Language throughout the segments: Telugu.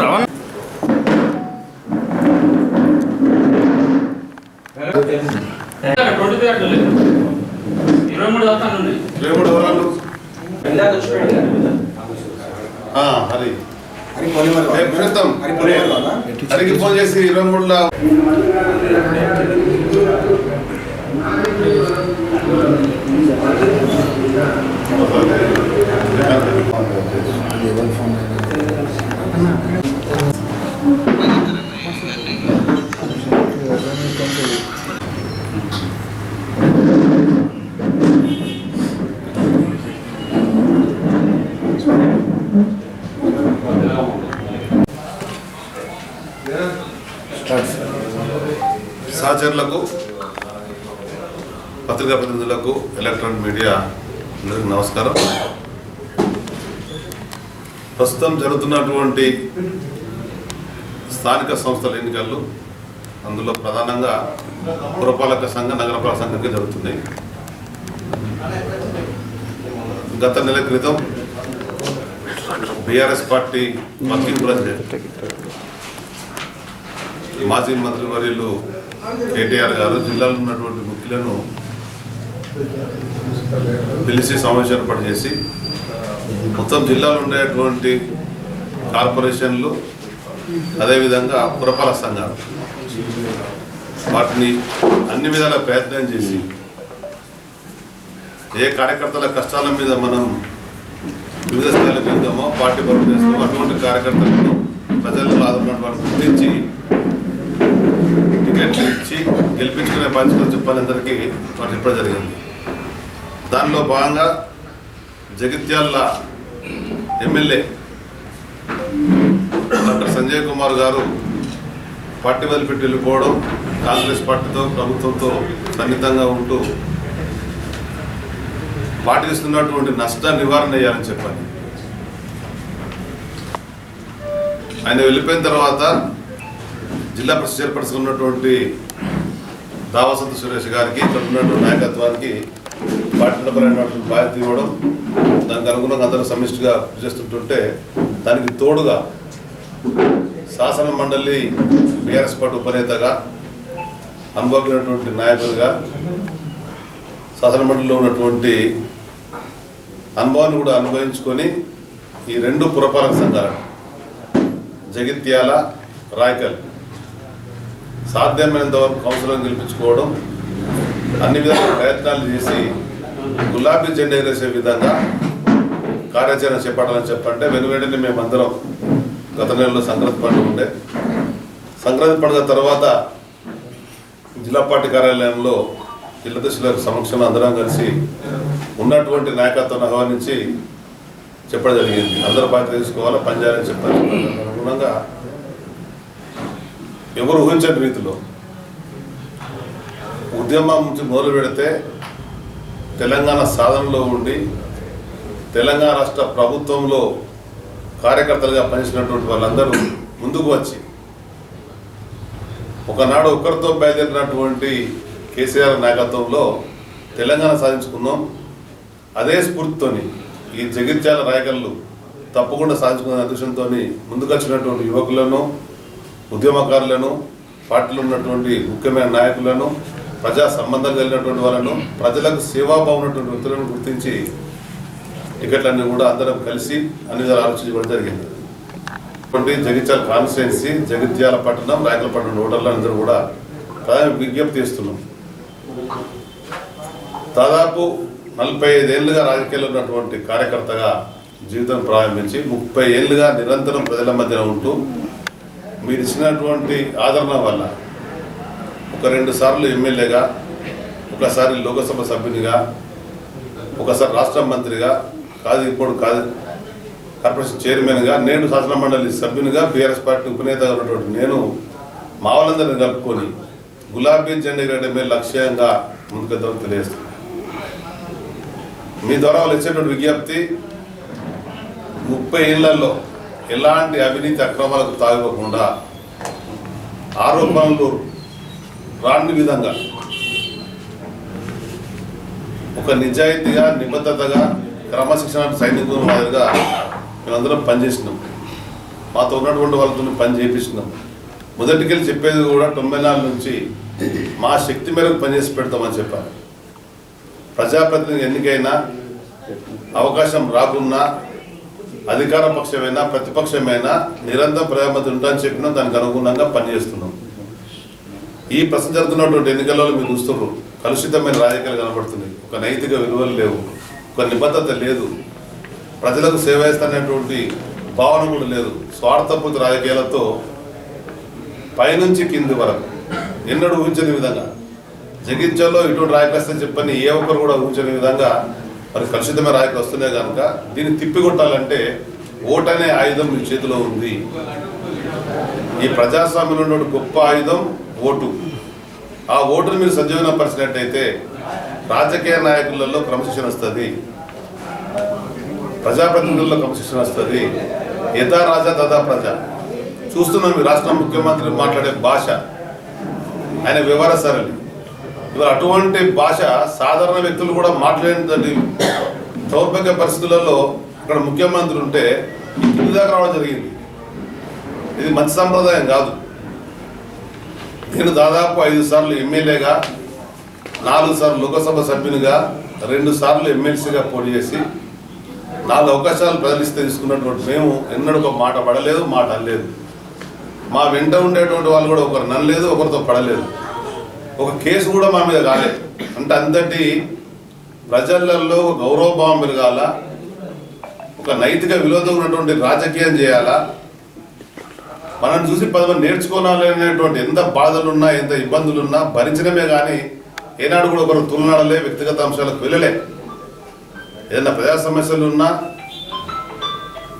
రవాణా ఇరవై మూడు వస్తాను రేపుడు ఎవరాలు ఆ, హరి రేపు చూద్దాం. హరికి ఫోన్ చేసి ఇరవై మూడులో సహచరులకు పత్రికా ప్రతినిధులకు ఎలక్ట్రానిక్ మీడియా అందరికీ నమస్కారం. ప్రస్తుతం జరుగుతున్నటువంటి స్థానిక సంస్థల ఎన్నికలు అందులో ప్రధానంగా పురపాలక సంఘ నగరపాలక సంఘంగా జరుగుతున్నాయి. గత నెల క్రితం బీఆర్ఎస్ పార్టీ వర్కింగ్ ప్రెసిడెంట్ మాజీ మంత్రి వర్యులు కేటీఆర్ గారు జిల్లాలో ఉన్నటువంటి ముఖ్యులను పిలిచి సమావేశం ఏర్పాటు చేసి మొత్తం జిల్లాలో ఉండేటువంటి కార్పొరేషన్లు అదేవిధంగా పురపాలక సంఘాలు వాటిని అన్ని విధాల ప్రయత్నం చేసి ఏ కార్యకర్తల కష్టాల మీద మనం వివిధ స్థాయిలకు వెళ్తామో పార్టీ పరువు చేస్తామో అటువంటి కార్యకర్తలను ప్రజల్లో ఆదుకున్న గుర్తించి టికెట్లు ఇచ్చి గెలిపించుకునే బాధ్యత చెప్పాలందరికీ వారు చెప్పడం జరిగింది. దానిలో భాగంగా జగిత్యాల ఎమ్మెల్యే డాక్టర్ సంజయ్ కుమార్ గారు పార్టీ వదిలిపెట్టి వెళ్ళిపోవడం కాంగ్రెస్ పార్టీతో ప్రభుత్వంతో సన్నిహితంగా ఉంటూ పాటిస్తున్నటువంటి నష్ట నివారణ అయ్యారని చెప్పాలి. ఆయన వెళ్ళిపోయిన తర్వాత జిల్లా ప్రెస్ చైర్పర్సన్ ఉన్నటువంటి దావసంత సురేష్ గారికి ఇక్కడ ఉన్నటువంటి నాయకత్వానికి పార్టీ పరమైనటువంటి బాధ్యత ఇవ్వడం దానికి అనుగుణంగా అందరూ సమిష్టిగా చేస్తుంటుంటే దానికి తోడుగా శాసన మండలి బీఆర్ఎస్ పార్టీ ఉపనేతగా అనుభవమైనటువంటి నాయకులుగా శాసన మండలిలో ఉన్నటువంటి అనుభవాన్ని కూడా అనుభవించుకొని ఈ రెండు పురపాలక సంఘాలను జగిత్యాల రాయకల్ సాధ్యమైనంత వరకు కౌన్సిలర్ గెలిపించుకోవడం అన్ని విధాల ప్రయత్నాలు చేసి గులాబీ జెండా ఎగరేసే విధంగా కార్యాచరణ చేపట్టాలని చెప్పంటే వెను వెంటనే మేమందరం గత నెలలో సంక్రాంతి పండుగ ఉండే. సంక్రాంతి పండుగ తర్వాత జిల్లా పార్టీ కార్యాలయంలో జిల్లాదశుల దశల సమక్షంలో అందరం కలిసి ఉన్నటువంటి నాయకత్వాన్ని ఆహ్వానించి చెప్పడం జరిగింది. అందరూ బాధ్యత తీసుకోవాలా? పనిచేయాలని చెప్పారు చెప్పాలి అనుగుణంగా ఎవరు ఊహించని రీతిలో. ఉద్యమం నుంచి మొదలు పెడితే తెలంగాణ సాధనలో ఉండి తెలంగాణ రాష్ట్ర ప్రభుత్వంలో కార్యకర్తలుగా పనిచేసినటువంటి వాళ్ళందరూ ముందుకు వచ్చి ఒకనాడు ఒక్కరితో బయలుదేరినటువంటి కేసీఆర్ నాయకత్వంలో తెలంగాణ సాధించుకున్నాం అదే స్ఫూర్తితోని ఈ జగిత్యాల రాయకల్లు తప్పకుండా సాధించుకున్న అదృష్టంతో ముందుకొచ్చినటువంటి యువకులను ఉద్యమకారులను పార్టీలో ఉన్నటువంటి ముఖ్యమైన నాయకులను ప్రజా సంబంధం కలిగినటువంటి వాళ్ళను ప్రజలకు సేవాభావం ఉన్నటువంటి వ్యక్తులను గుర్తించి టికెట్లన్నీ కూడా అందరం కలిసి అన్ని విధాలు ఆలోచించడం జరిగింది. ఇటువంటి జగిత్యాల కాన్స్టిట్యున్సీ జగిత్యాల పట్టణం రాయకల్ పట్టణం ఓటర్లు అందరూ కూడా ప్రధాన విజ్ఞప్తి ఇస్తున్నాం దాదాపు నలభై ఐదేళ్ళుగా రాజకీయాల్లో ఉన్నటువంటి కార్యకర్తగా జీవితం ప్రారంభించి ముప్పై ఏళ్ళుగా నిరంతరం ప్రజల మధ్యన ఉంటూ మీరు ఇచ్చినటువంటి ఆదరణ వల్ల ఒక రెండు సార్లు ఎమ్మెల్యేగా ఒకసారి లోకసభ సభ్యునిగా ఒకసారి రాష్ట్ర మంత్రిగా కాదు ఇప్పుడు కాదు కార్పొరేషన్ చైర్మన్గా నేను శాసన మండలి సభ్యునిగా బీఆర్ఎస్ పార్టీ ఉపనేతగా ఉన్నటువంటి నేను మా వాళ్ళందరినీ కలుపుకొని గులాబీ జెండా ఎగరడమే లక్ష్యంగా ముందుకెళ్తామని తెలియజేస్తున్నాను. మీ ద్వారా వాళ్ళు ఇచ్చేటువంటి విజ్ఞప్తి ముప్పై ఏళ్ళలో ఎలాంటి అవినీతి అక్రమాలకు తాగిపోకుండా ఆరోపణలు రాని విధంగా ఒక నిజాయితీగా నిబద్ధతగా క్రమశిక్షణ సైనికుల మాదిరిగా మేమందరం పనిచేసినాం. మాతో ఉన్నటువంటి వాళ్ళతో పని చేపిస్తున్నాం. మొదటికెళ్ళి చెప్పేది కూడా తొంభై నాలుగు నుంచి మా శక్తి మేరకు పనిచేసి పెడతామని చెప్పారు. ప్రజాప్రతినిధి ఎన్నికైనా అవకాశం రాకున్నా అధికార పక్షమైనా ప్రతిపక్షమైనా నిరంతరం ప్రధానమంత్రి ఉంటారని చెప్పినా దానికి అనుగుణంగా పనిచేస్తున్నాం. ఈ ప్రశ్న జరుగుతున్నటువంటి ఎన్నికల్లో మీరు చూస్తున్నారు. కలుషితమైన రాజకీయాలు కనబడుతున్నాయి. ఒక నైతిక విలువలు లేవు. ఒక నిబద్ధత లేదు. ప్రజలకు సేవ చేస్తున్నటువంటి భావన కూడా లేదు. స్వార్థపూర్తి రాజకీయాలతో పైనుంచి కింది వరకు. ఎన్నడూ ఊహించని విధంగా. జగించాలో ఇటువంటి రాయకస్తే చెప్పని ఏ ఒక్కరు కూడా ఊహించని విధంగా మరి కలుషితమైన రాయకులు వస్తున్నాయి కనుక దీన్ని తిప్పికొట్టాలంటే ఓట్ అనే ఆయుధం మీ చేతిలో ఉంది. ఈ ప్రజాస్వామ్యంలో ఉన్న గొప్ప ఆయుధం ఓటు. ఆ ఓటును మీరు సజీవనపరిచినట్టయితే రాజకీయ నాయకులలో క్రమశిక్షణ వస్తుంది. ప్రజాప్రతినిధుల్లో క్రమశిక్షణ వస్తుంది. యథా రాజా తథా ప్రజ. చూస్తున్నాం రాష్ట్ర ముఖ్యమంత్రి మాట్లాడే భాష. ఆయన వివర సరళి ఇవాళ అటువంటి భాష సాధారణ వ్యక్తులు కూడా మాట్లాడేటువంటి దౌర్భాగ్య పరిస్థితులలో ఇక్కడ ముఖ్యమంత్రి ఉంటే ఈ కింది దాకా రావడం జరిగింది. ఇది మంచి సంప్రదాయం కాదు. నేను దాదాపు ఐదు సార్లు ఎమ్మెల్యేగా నాలుగు సార్లు లోకసభ సభ్యునిగా రెండు సార్లు ఎమ్మెల్సీగా పోటీ చేసి నాలుగు అవకాశాలు ప్రజలిస్తే తీసుకున్నటువంటి మేము ఎన్నడూ ఒక మాట పడలేదు మాట అనలేదు. మా వెంట ఉండేటువంటి వాళ్ళు కూడా ఒకరు ననలేదు ఒకరితో పడలేదు. ఒక కేసు కూడా మా మీద కాలేదు అంటే అంతటి ప్రజలలో గౌరవభావం పెరగాల ఒక నైతిక విలువతో ఉన్నటువంటి రాజకీయం చేయాలా. మనం చూసి పది మంది నేర్చుకోవాలనేటువంటి ఎంత బాధలున్నా ఎంత ఇబ్బందులున్నా భరించడమే కానీ ఏనాడు కూడా ఒకరు తులనాడలే వ్యక్తిగత అంశాలకు వెళ్ళలే. ఏదైనా ప్రజా సమస్యలు ఉన్నా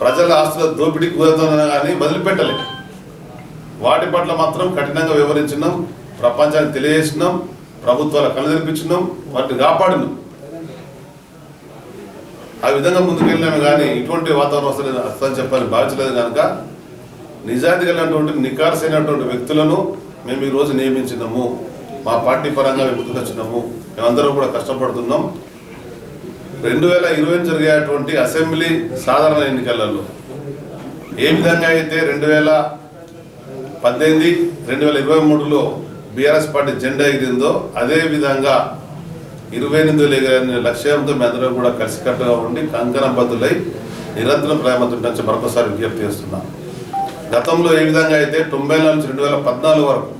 ప్రజల ఆస్తుల దోపిడీ గురవుతున్నా కానీ వదిలిపెట్టలే. వాటి పట్ల మాత్రం కఠినంగా వివరించినాం ప్రపంచానికి తెలియజేసినాం ప్రభుత్వాల కనుదరిపించినాం వాటిని కాపాడినాం ఆ విధంగా ముందుకెళ్ళాము కానీ ఇటువంటి వాతావరణం వస్తుంది వస్తుందని చెప్పాలని భావించలేదు కనుక నిజాయితీ కలిగినటువంటి నికార్సైనటువంటి వ్యక్తులను మేము ఈరోజు నియమించినాము. మా పార్టీ పరంగా మేము ముందుకొచ్చినాము. మేమందరం కూడా కష్టపడుతున్నాం. రెండు వేల ఇరవై జరిగేటువంటి అసెంబ్లీ సాధారణ ఎన్నికలలో ఏ విధంగా అయితే రెండు వేల పద్దెనిమిది రెండు వేల ఇరవై మూడులో బీఆర్ఎస్ పార్టీ జెండా ఎగిరిందో అదే విధంగా ఇరవై ఎనిమిది ఎగిరిన లక్ష్యంతో మీ అందరూ కూడా కలిసికట్టుగా ఉండి కంకణబద్దులై నిరంతరం ప్రేమతుంటే మరొకసారి విజ్ఞప్తి చేస్తున్నాను గతంలో ఏ విధంగా అయితే తొంభై నాలుగు నుంచి రెండు వేల పద్నాలుగు వరకు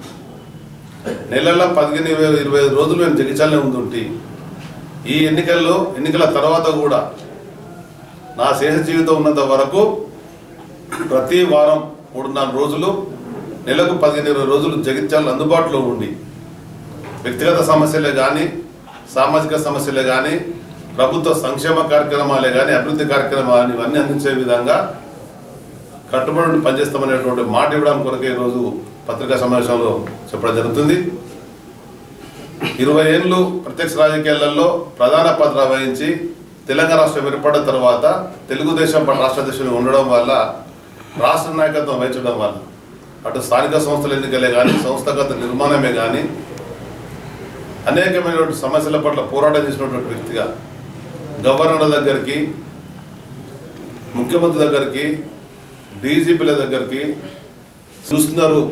నెలల పదిహేను ఇరవై ఇరవై ఐదు రోజులు మేము జగించాలని ఉంటుంటే ఈ ఎన్నికల్లో ఎన్నికల తర్వాత కూడా నా శేష జీవితం ఉన్నంత వరకు ప్రతి వారం మూడున్నర రోజులు నెలకు పదిహేను ఇరవై రోజులు జగిత్యాలు అందుబాటులో ఉండి వ్యక్తిగత సమస్యలే కానీ సామాజిక సమస్యలే కానీ ప్రభుత్వ సంక్షేమ కార్యక్రమాలే కానీ అభివృద్ధి కార్యక్రమాలు ఇవన్నీ అందించే విధంగా కట్టుబడి పనిచేస్తామనేటువంటి మాట ఇవ్వడం కొరకే ఈరోజు పత్రికా సమావేశంలో చెప్పడం జరుగుతుంది. ఇరవై ఏళ్ళు ప్రత్యక్ష రాజకీయాలలో ప్రధాన పాత్ర వహించి తెలంగాణ రాష్ట్రం ఏర్పడిన తర్వాత తెలుగుదేశం రాష్ట్ర అధ్యక్షుడు ఉండడం వల్ల రాష్ట్ర నాయకత్వం వహించడం వల్ల అటు స్థానిక సంస్థల ఎన్నికలే కానీ సంస్థాగత నిర్మాణమే కానీ అనేకమైనటువంటి సమస్యల పట్ల పోరాటం చేసినటువంటి వ్యక్తిగా గవర్నర్ దగ్గరికి ముఖ్యమంత్రి దగ్గరికి డీజీపీల దగ్గరికి చూస్తున్నారు.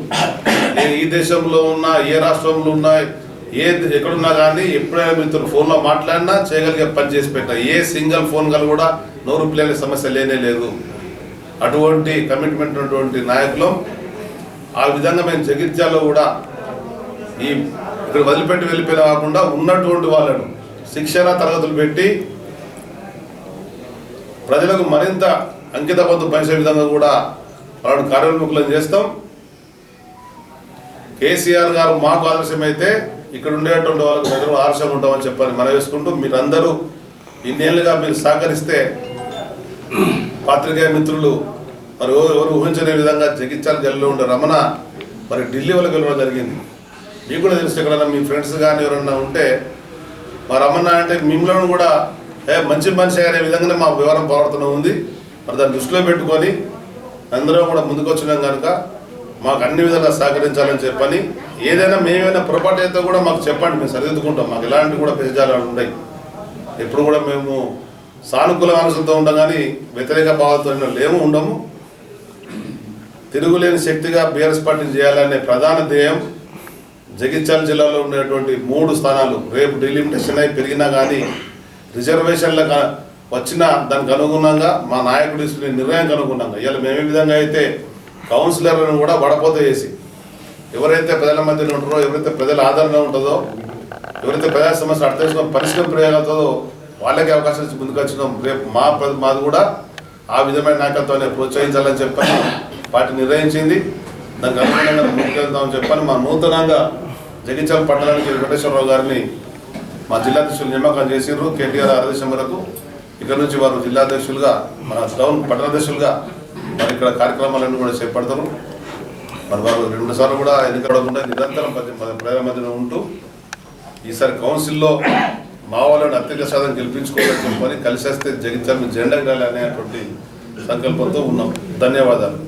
నేను ఈ దేశంలో ఉన్నా ఏ రాష్ట్రంలో ఉన్నా ఏ ఎక్కడున్నా కానీ ఎప్పుడైనా మీతో ఫోన్లో మాట్లాడినా చేయగలిగే పని చేసి పెట్టినా. ఏ సింగిల్ ఫోన్ కాల్ కూడా నోరు పిల్లల సమస్య లేనే లేదు. అటువంటి కమిట్మెంట్ ఉన్నటువంటి నాయకులం ఆ విధంగా మేము జగిత్యాల్లో కూడా ఈ ఇక్కడ వదిలిపెట్టి వెళ్ళిపోయిన కాకుండా ఉన్నటువంటి వాళ్ళను శిక్షణ తరగతులు పెట్టి ప్రజలకు మరింత అంకితబద్ధం పనిచే విధంగా కూడా వాళ్ళని కార్యోన్ముఖులను చేస్తాం. కేసీఆర్ గారు మాకు ఆదర్శమైతే ఇక్కడ ఉండేటువంటి వాళ్ళకి ప్రజలు ఆదర్శం ఉంటామని చెప్పని మనం వేసుకుంటూ మీరందరూ ఇన్నేళ్ళుగా మీరు సహకరిస్తే పాత్రికేయ మిత్రులు మరి ఎవరు ఊహించని విధంగా జగిత్యాల జల్లిలో ఉండే రమణ మరి ఢిల్లీ వాళ్ళకి వెళ్ళడం జరిగింది. మీకు కూడా తెలుసు ఎక్కడైనా మీ ఫ్రెండ్స్ కానీ ఎవరన్నా ఉంటే మా రమణ అంటే మిమ్మల్ని కూడా ఏ మంచి మనిషి అనే విధంగానే మా వివరం ప్రవర్తన ఉంది. మరి దాన్ని దృష్టిలో పెట్టుకొని అందరం కూడా ముందుకొచ్చినాం కనుక మాకు అన్ని విధాలుగా సహకరించాలని చెప్పని ఏదైనా మేమైనా పొరపాటు అయితే కూడా మాకు చెప్పండి మేము సరిదిద్దుకుంటాం. మాకు ఇలాంటివి కూడా పెజాలు ఉన్నాయి ఎప్పుడు కూడా మేము సానుకూల మనసులతో ఉంటాం కానీ వ్యతిరేక భావాలతో లేము ఉండము. తిరుగులేని శక్తిగా బీఆర్ఎస్ పార్టీని చేయాలనే ప్రధాన ధ్యేయం జగిత్యాల జిల్లాలో ఉండేటువంటి మూడు స్థానాలు. రేపు డిలిమిటేషన్ అయి పెరిగినా కానీ రిజర్వేషన్ల వచ్చిన దానికి అనుగుణంగా మా నాయకుడు తీసుకునే నిర్ణయానికి అనుగుణంగా. ఇవాళ మేము ఏ విధంగా అయితే కౌన్సిలర్లను కూడా వడపోత చేసి ఎవరైతే ప్రజల మధ్యలో ఉంటారో ఎవరైతే ప్రజల ఆదరణ ఉంటుందో ఎవరైతే ప్రజా సమస్యలు అర్థం చేసుకొని పరిష్కారం ప్రయోగాలతో వాళ్ళకి అవకాశం ముందుకు వచ్చినాం రేపు మా ప్ర- మాది కూడా ఆ విధమైన నాయకత్వాన్ని ప్రోత్సహించాలని చెప్పని పార్టీ నిర్ణయించింది. దానికి అనుగుణంగా ముందుకెళ్తామని చెప్పని మా నూతనంగా జగిత్యాల పట్టణానికి వెంకటేశ్వరరావు గారిని మా జిల్లాధ్యక్షులు నియామకం చేసిండ్రు కేటీఆర్ ఆదేశం మేరకు ఇక్కడ నుంచి వారు జిల్లాధ్యక్షులుగా మన టౌన్ పట్టణాధ్యక్షులుగా మరి ఇక్కడ కార్యక్రమాలన్నీ కూడా చేపడతారు. మరి వారు రెండు సార్లు కూడా ఎన్నికడకుండా నిరంతరం ప్రజల మధ్యన ఉంటూ ఈసారి కౌన్సిల్లో మా వాళ్ళని అత్యధిక శాతం గెలిపించుకోవాలని చెప్పని కలిసి వస్తే జగిత్యాల జెండా అనేటువంటి సంకల్పంతో ఉన్నాం. ధన్యవాదాలు.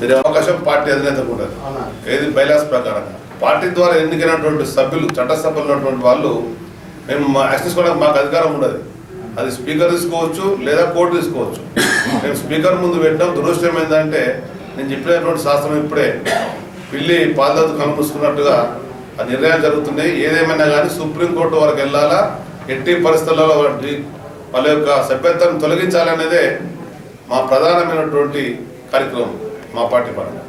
మీరు అవకాశం పార్టీ అధినేతకు ఉండదు. ఏది బైలాస్ ప్రకారంగా పార్టీ ద్వారా ఎన్నికైనటువంటి సభ్యులు చట్టసభ్యులు ఉన్నటువంటి వాళ్ళు మేము మా యాక్సెస్ చేసుకోవడానికి మాకు అధికారం ఉండదు. అది స్పీకర్ తీసుకోవచ్చు లేదా కోర్టు తీసుకోవచ్చు. మేము స్పీకర్ ముందు పెట్టాం దురదృష్టం ఏంటంటే నేను చెప్పినటువంటి శాస్త్రం ఇప్పుడే. పిల్లి పాదత కనుమూసుకున్నట్టుగా ఆ నిర్ణయాలు జరుగుతున్నాయి. ఏదేమైనా కానీ సుప్రీంకోర్టు వరకు వెళ్ళాలా? ఎట్టి పరిస్థితులలో వాళ్ళ యొక్క సభ్యత్వం తొలగించాలనేదే మా ప్రధానమైనటువంటి కార్యక్రమం మా పార్టీ పరంగా.